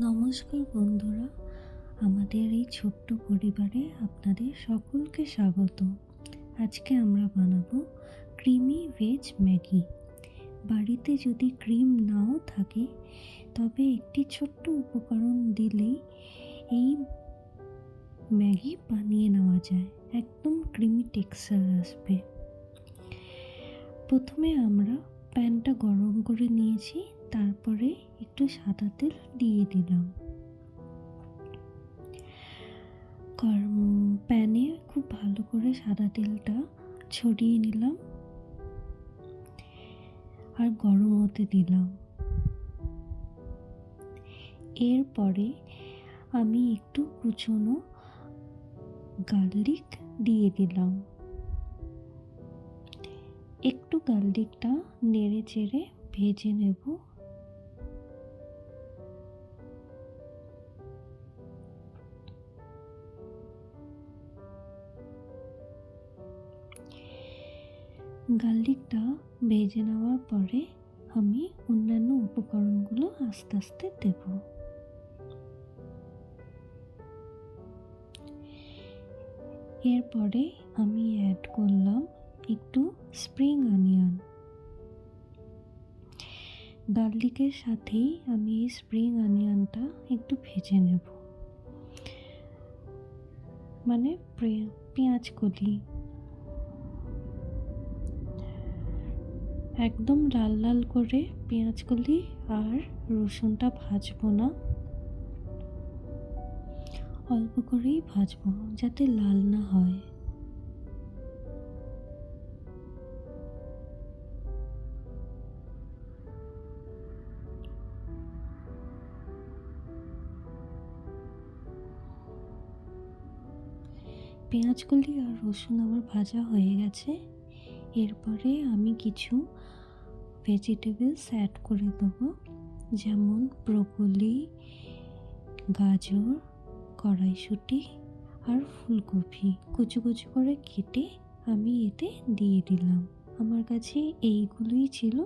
নমস্কার বন্ধুরা, আমাদের এই ছোট্ট পরিবারে আপনাদের সকলকে স্বাগত। আজকে আমরা বানাবো ক্রিমি ভেজ ম্যাগি। বাড়িতে যদি ক্রিম নাও থাকে, তবে একটি ছোট্ট উপকরণ দিলেই এই ম্যাগি বানিয়ে নেওয়া যায়। একদম ক্রিমি টেক্সচার আসবে। প্রথমে আমরা প্যানটা গরম করে নিয়েছি। তারপরে একটু সাদা তেল দিয়ে দিলাম। প্যানে খুব ভালো করে সাদা তেলটা ছড়িয়ে নিলাম। আর গরম হতে দিলাম। এরপরে আমি একটু কুচনো গার্লিক দিয়ে দিলাম। একটু গার্লিকটা নেড়ে চেড়ে ভেজে নেব। গার্লিকটা ভেজে নেওয়ার পরে আমি অন্যান্য উপকরণগুলো আস্তে আস্তে দেব। এরপরে আমি অ্যাড করলাম একটু স্প্রিং অনিয়ন গার্লিকের সাথেই আমি এই স্প্রিং অনিয়নটা একটু ভেজে নেব। মানে পেঁয়াজ কলি। একদম লাল লাল করে পেঁয়াজ কলি আর রসুনটা ভাজবো না। অল্প করেই ভাজবো যাতে লাল না হয়। পেঁয়াজকলি আর রসুন আমার ভাজা হয়ে গেছে। এরপরে আমি কিছু ভেজিটেবলস অ্যাড করে দেবো। যেমন ব্রোকলি গাজর, কড়াইশুঁটি আর ফুলকপি। কুচু কুচু করে কেটে আমি এতে দিয়ে দিলাম। আমার কাছে এইগুলোই ছিল,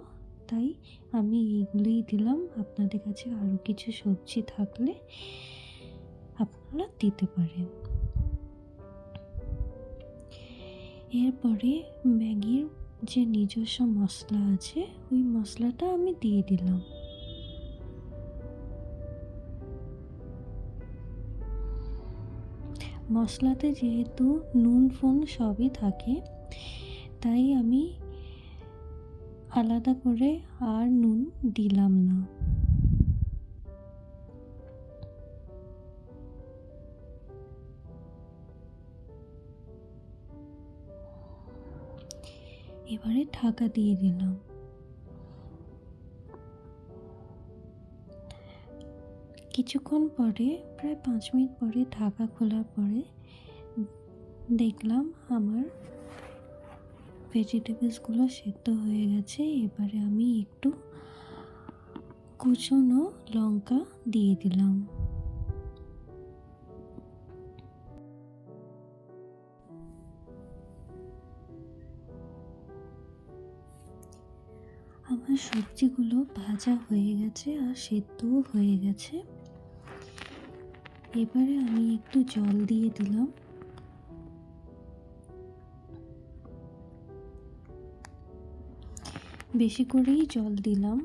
তাই আমি এইগুলোই দিলাম। আপনাদের কাছে আরও কিছু সবজি থাকলে আপনারা দিতে পারেন। এরপরে ম্যাগির যে নিজস্ব মশলা আছে, ওই মশলাটা আমি দিয়ে দিলাম। মশলাতে যেহেতু নুন, ফুন সবই থাকে, তাই আমি আলাদা করে আর নুন দিলাম না। এবারে ঢাকা দিয়ে দিলাম। কিছুক্ষণ পরে, প্রায় পাঁচ মিনিট পরে ঢাকা খোলার পরে দেখলাম আমার ভেজিটেবলসগুলো সেদ্ধ হয়ে গেছে। এবারে আমি একটু কুচনো লঙ্কা দিয়ে দিলাম। আমার সবজিগুলো ভাজা হয়ে গেছে আর সেদ্ধও হয়ে গেছে। এবারে আমি একটু জল দিয়ে দিলাম। বেশি করেই জল দিলাম।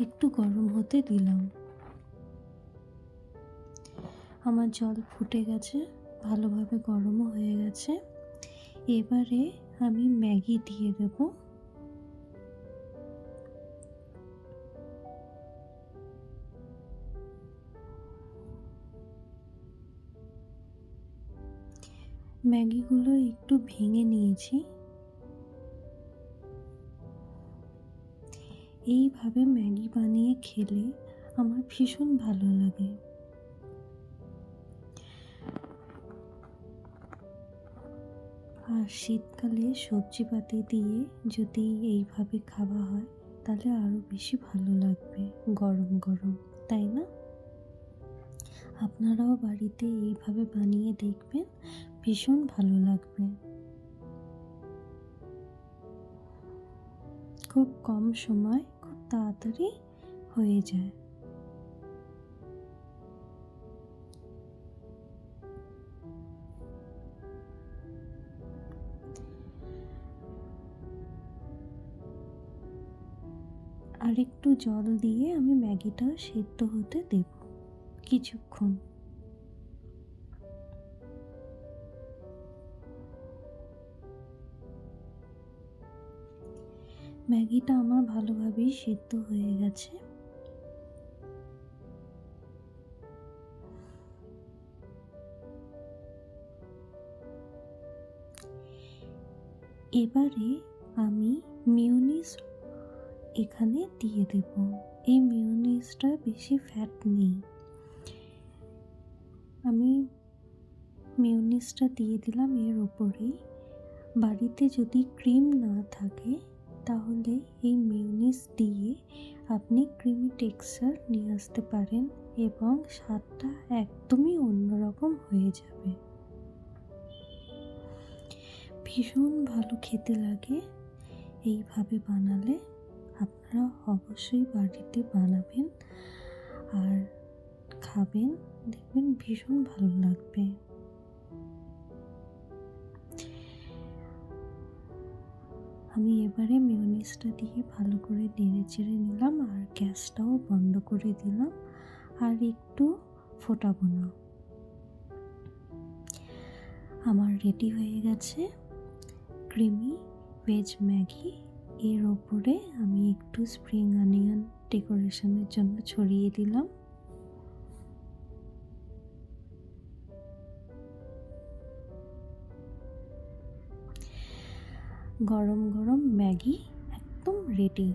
একটু গরম হতে দিলাম। আমার জল ফুটে গেছে, ভালোভাবে গরমও হয়ে গেছে। এবারে আমি ম্যাগি দিয়ে দেব। ম্যাগিগুলো একটু ভেঙে নিয়েছি। এইভাবে ম্যাগি বানিয়ে খেলে আমার ভীষণ ভালো লাগে। আর শীতকালে সবজি পাতি দিয়ে যদি এইভাবে খাওয়া হয়, তাহলে আরও বেশি ভালো লাগবে, গরম গরম, তাই না? আপনারাও বাড়িতে এইভাবে বানিয়ে দেখবেন, ভীষণ ভালো লাগবে। খুব কম সময়, খুব তাড়াতাড়ি হয়ে যায়। আর একটু জল দিয়ে আমি ম্যাগিটা সেদ্ধ হতে দেব কিছুক্ষণ। ম্যাগিটা আমার ভালোভাবেই সেদ্ধ হয়ে গেছে। এবারে আমি মিউনিস এখানে দিয়ে দেব। এই মিউনিসটা বেশি ফ্যাট নেই। আমি মিউনিসটা দিয়ে দিলাম এর ওপরেই বাড়িতে যদি ক্রিম না থাকে, তাহলে এই মিউনিস দিয়ে আপনি ক্রিমি টেক্সচার নিয়ে আসতে পারেন এবং স্বাদটা একদমই অন্যরকম হয়ে যাবে। ভীষণ ভালো খেতে লাগে। এইভাবে বানালে আপনারা অবশ্যই বাড়িতে বানাবেন আর খাবেন। দেখবেন ভীষণ ভালো লাগবে। আমি এবারে মিউনিসটা দিয়ে ভালো করে নেড়ে চেড়ে নিলাম আর গ্যাসটাও বন্ধ করে দিলাম আর একটু ফোটাবো না। আমার রেডি হয়ে গেছে। ক্রিমি ভেজ ম্যাগি এর ওপরে আমি একটু স্প্রিং অনিয়ন ডেকোরেশনের জন্য ছড়িয়ে দিলাম। গরম গরম ম্যাগি একদম রেডি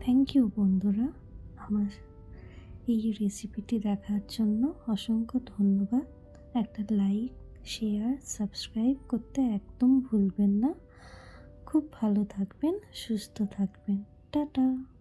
থ্যাংক ইউ বন্ধুরা, আমার এই রেসিপিটি দেখার জন্য অসংখ্য ধন্যবাদ। একটা লাইক শেয়ার সাবস্ক্রাইব করতে একদম ভুলবেন না। খুব ভালো থাকবেন সুস্থ থাকবেন। টাটা।